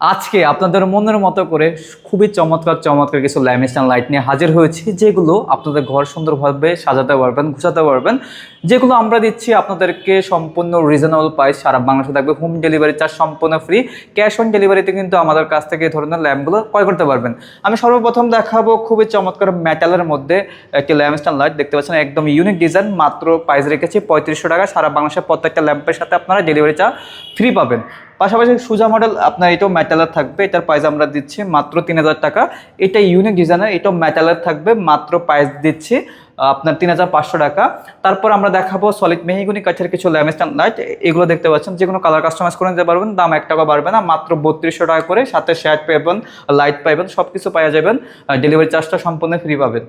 আজকে আপনাদের মনের মতো করে খুবই চমৎকার চমৎকার কিছু ল্যামিস্টান লাইট নিয়ে হাজির হয়েছি, যেগুলো আপনাদের ঘর সুন্দরভাবে সাজাতে পারবেন, গুছাতে পারবেন। যেগুলো আমরা দিচ্ছি আপনাদেরকে সম্পূর্ণ রিজনেবল প্রাইস সারা বাংলাদেশে থাকবে হোম ডেলিভারি চার্জ সম্পূর্ণ ফ্রি ক্যাশ অন ডেলিভারিতে কিন্তু আমাদের কাছ থেকে এই ধরনের ল্যাম্পগুলো ক্রয় করতে পারবেন। আমি সর্বপ্রথম দেখাবো খুবই চমৎকার মেটালের মধ্যে একটি ল্যাম্পস্টান লাইট, দেখতে পাচ্ছেন একদম ইউনিক ডিজাইন মাত্র প্রাইস রেখেছি পঁয়ত্রিশশো টাকা, সারা বাংলাদেশের প্রত্যেকটা ল্যাম্পের সাথে আপনারা ডেলিভারি চার্জ ফ্রি পাবেন। পাশাপাশি সুজা মডেল আপনার এটাও ম্যাটালার থাকবে, এটার প্রাইস আমরা দিচ্ছি মাত্র তিন হাজার টাকা। এটা ইউনিক ডিজাইনার এটাও ম্যাটালার থাকবে, মাত্র প্রাইস দিচ্ছি। আপনার তিন হাজার পাঁচশো টাকা। তারপর আমরা দেখাবো সলিড মেহিগুনি, কাঠের কিছু ল্যামিস্টান লাইট এগুলো দেখতে পাচ্ছেন। যে কোনো কালার কাস্টমাইজ করে নিতে পারবেন, দাম এক টাকা বাড়বে না, মাত্র বত্রিশশো টাকা করে, সাথে শ্যাট পাবেন লাইট পাবেন সব কিছু পাওয়া যাবেন ডেলিভারি চার্জটা সম্পূর্ণ ফ্রি পাবেন।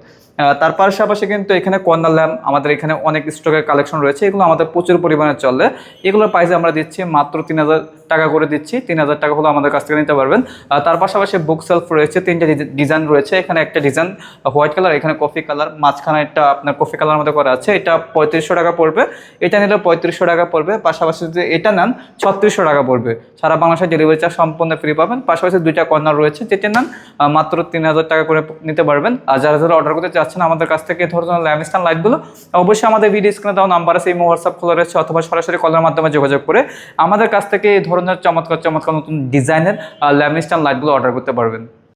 তার পাশাপাশি কিন্তু এখানে কর্নার ল্যাম্প, আমাদের এখানে অনেক স্টকের কালেকশন রয়েছে, এগুলো আমাদের প্রচুর পরিমাণে চলে। এগুলোর প্রাইসে আমরা দিচ্ছি মাত্র তিন হাজার টাকা করে দিচ্ছি, তিন হাজার টাকা হলো আমাদের কাছ থেকে নিতে পারবেন। তার পাশাপাশি বুক সেলফ রয়েছে, তিনটে ডিজাইন রয়েছে, এখানে একটা ডিজাইন হোয়াইট কালার, এখানে কফি কালার মাঝখানে একটা আপনার কফি কালার মধ্যে করা আছে, এটা পঁয়ত্রিশশো টাকা পড়বে। এটা নিলে পঁয়ত্রিশশো টাকা পড়বে, পাশাপাশি যদি এটা নেন, ছত্রিশশো টাকা পড়বে। সারা বাংলাদেশে ডেলিভারি চার্জ সম্পূর্ণ ফ্রি পাবেন। পাশাপাশি দুইটা কর্নার রয়েছে, যেটা নেন মাত্র তিন হাজার টাকা করে নিতে পারবেন। আর যারা যারা অর্ডার করতে চাচ্ছেন, আমাদের কাছ থেকে এই ধরনের ল্যামিস্টান লাইটগুলো অবশ্যই আমাদের ভিডিও স্ক্রিনে দেওয়া নাম্বার আছে এই হোয়াটসঅ্যাপ খোলা রয়েছে, অথবা সরাসরি কলের মাধ্যমে যোগাযোগ করে আমাদের কাছ থেকে এই ধরনের চমৎকার চমৎকার নতুন ডিজাইনের ল্যামিস্টান লাইটগুলো অর্ডার করতে পারবেন।